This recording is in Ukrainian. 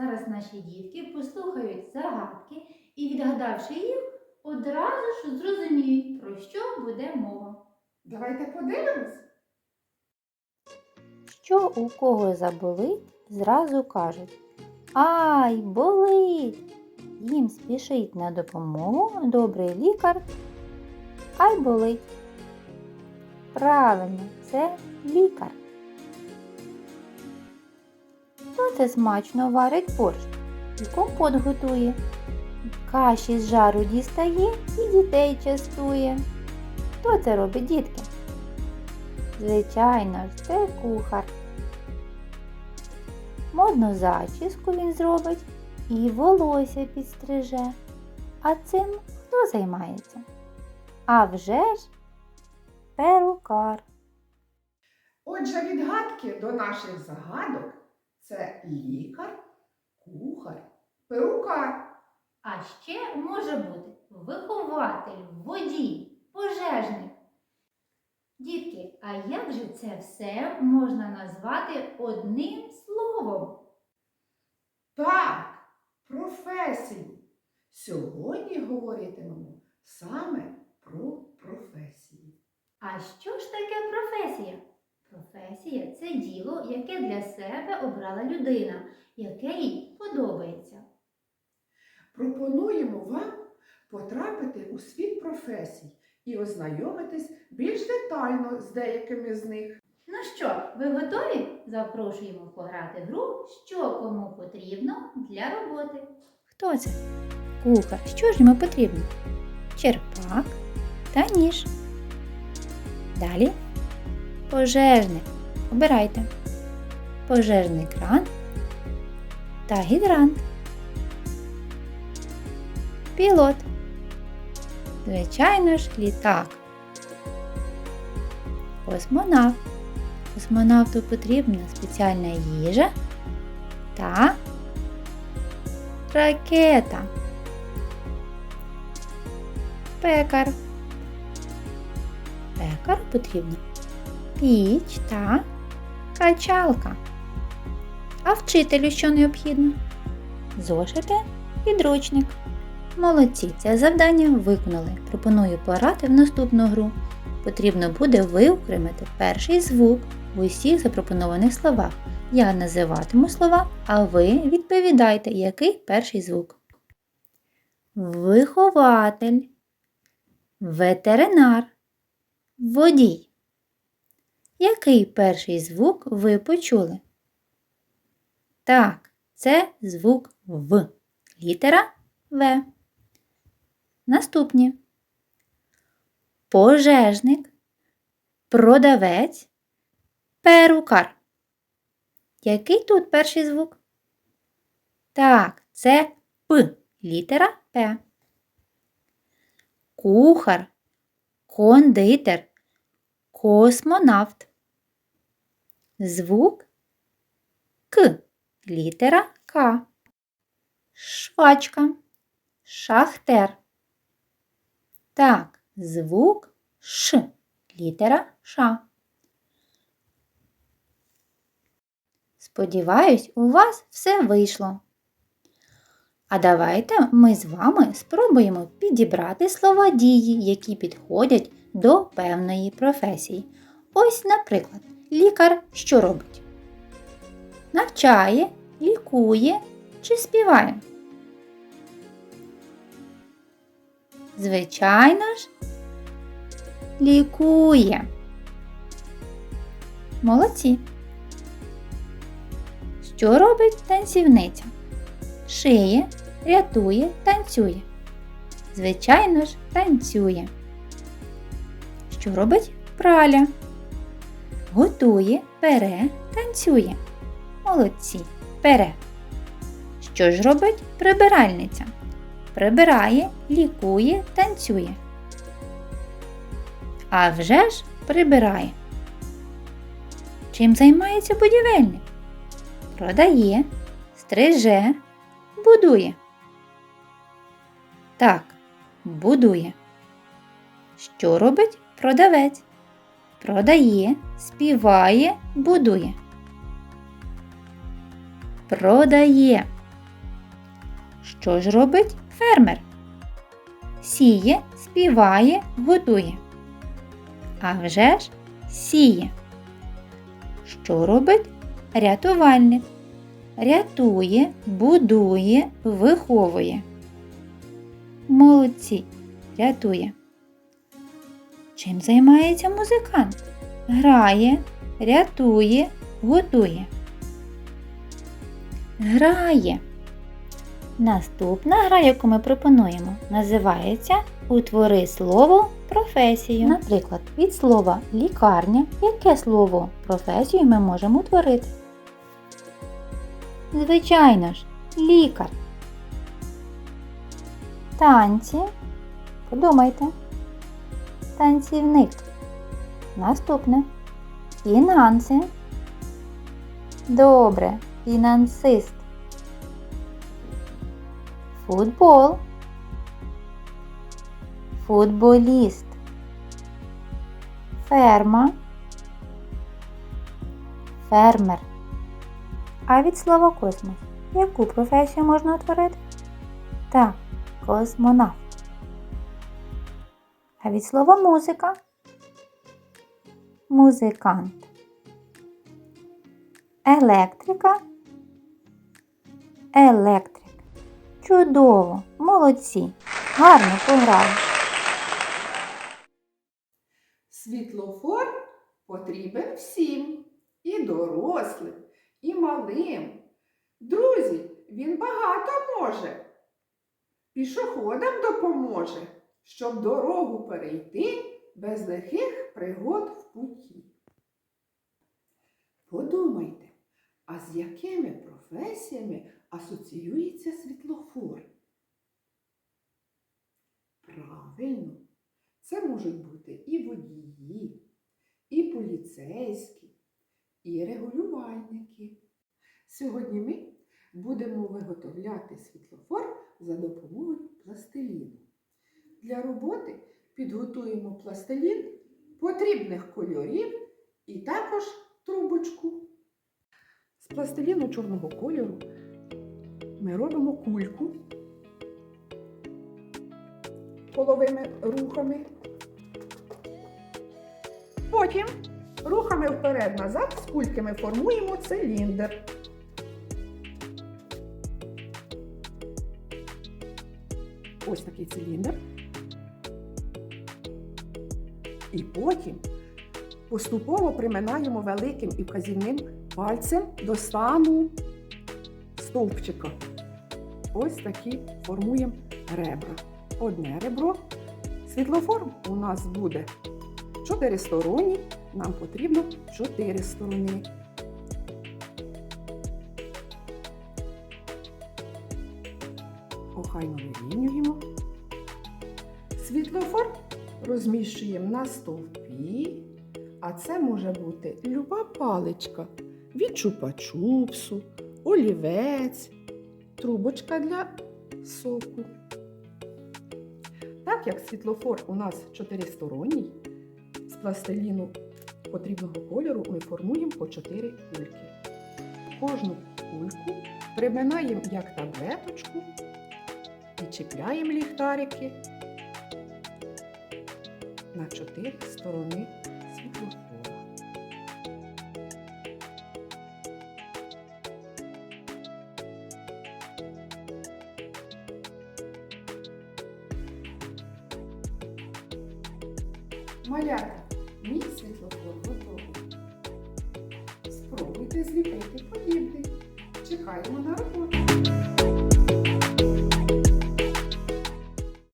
Зараз наші дітки послухають загадки і, відгадавши їх, одразу ж зрозуміють, про що буде мова. Давайте подивимось. Що у кого заболить, зразу кажуть Ай, болить! Їм спішить на допомогу добрий лікар. Ай болить. Правильно, це лікар. Це смачно варить борщ і компот готує? Каші з жару дістає і дітей частує. Хто це робить, дітки? Звичайно ж, це кухар. Модну зачіску він зробить і волосся підстриже. А цим хто займається? А вже ж перукар. Отже, відгадки до наших загадок це лікар, кухар, перукар. А ще може бути вихователь, водій, пожежник. Дітки, а як же це все можна назвати одним словом? Так, професії. Сьогодні говоритимемо саме про професії. А що ж таке професія? Професія це діло, яке для себе обрала людина, яке їй подобається. Пропонуємо вам потрапити у світ професій і ознайомитись більш детально з деякими з них. Ну що, ви готові? Запрошуємо пограти гру, що кому потрібно для роботи. Хто це? Кухар. Що ж йому потрібно? Черпак та ніж. Далі пожежник. Обирайте. Пожежний кран та гідрант. Пілот. Звичайно ж, літак. Космонавт. Космонавту потрібна спеціальна їжа та ракета. Пекар. Пекару потрібна піч та качалка. А вчителю що необхідно? Зошити, підручник. Молодці, це завдання виконали. Пропоную пограти в наступну гру. Потрібно буде виокремити перший звук в усіх запропонованих словах. Я називатиму слова, а ви відповідайте, який перший звук. Вихователь, ветеринар, водій. Який перший звук ви почули? Так, це звук В. Літера В. Наступні. Пожежник, продавець, перукар. Який тут перший звук? Так, це П. Літера П. Кухар, кондитер, космонавт. Звук К. Літера К. Швачка, шахтер. Так, звук Ш. Літера Ш. Сподіваюсь, у вас все вийшло. А давайте ми з вами спробуємо підібрати слова дії, які підходять до певної професії. Ось, наприклад, лікар що робить? Навчає, лікує чи співає? Звичайно ж, лікує. Молодці. Що робить танцівниця? Шиє, рятує, танцює. Звичайно ж, танцює. Що робить праля? Готує, пере, танцює. Молодці, пере. Що ж робить прибиральниця? Прибирає, лікує, танцює. А вже ж прибирає. Чим займається будівельник? Продає, стриже, будує. Так, будує. Що робить продавець? Продає, співає, будує. продає. Що ж робить фермер? Сіє, співає, годує. А вже ж сіє. Що робить рятувальник? Рятує, будує, виховує. Молодці, рятує. Чим займається музикант? Грає, рятує, готує. Грає. Наступна гра, яку ми пропонуємо, називається Утвори слово професію. Наприклад, від слова лікарня, яке слово професію ми можемо утворити? Звичайно ж, лікар. Танці. Подумайте. Танцівник. Наступне. Фінанси. Добре. Фінансист. Футбол. Футболіст. Ферма. Фермер. А від слова космос. Яку професію можна утворити? Так, космонавт. А від слова музика. Музикант. Електрика. Електрик. Чудово! Молодці! Гарно пограли! Світлофор потрібен всім, і дорослим, і малим. Друзі, він багато може. Пішоходам допоможе, щоб дорогу перейти без лихих пригод в путі. Подумайте, а з якими професіями асоціюється світлофор? Правильно, це можуть бути і водії, і поліцейські, і регулювальники. Сьогодні ми будемо виготовляти світлофор за допомогою пластиліну. Для роботи підготуємо пластилін потрібних кольорів і також трубочку. З пластиліну чорного кольору ми робимо кульку половими рухами. Потім рухами вперед-назад з кульки ми формуємо циліндр. Ось такий циліндр. І потім поступово приминаємо великим і вказівним пальцем до стану стовпчика. Ось такі формуємо ребра. Одне ребро. Світлофор у нас буде чотиристоронній, нам потрібно чотири сторони. Охайно вирівнюємо. Світлофор розміщуємо на стовпі, а це може бути люба паличка від чупа-чупсу, олівець, трубочка для соку. Так як світлофор у нас чотиристоронній, з пластиліну потрібного кольору ми формуємо по чотири кульки. Кожну кульку приминаємо як таблеточку і ліхтарики на чотири сторони світлофора. Малята, мій світлофор готовий. Спробуйте зліпити подібний. Чекаємо на роботу.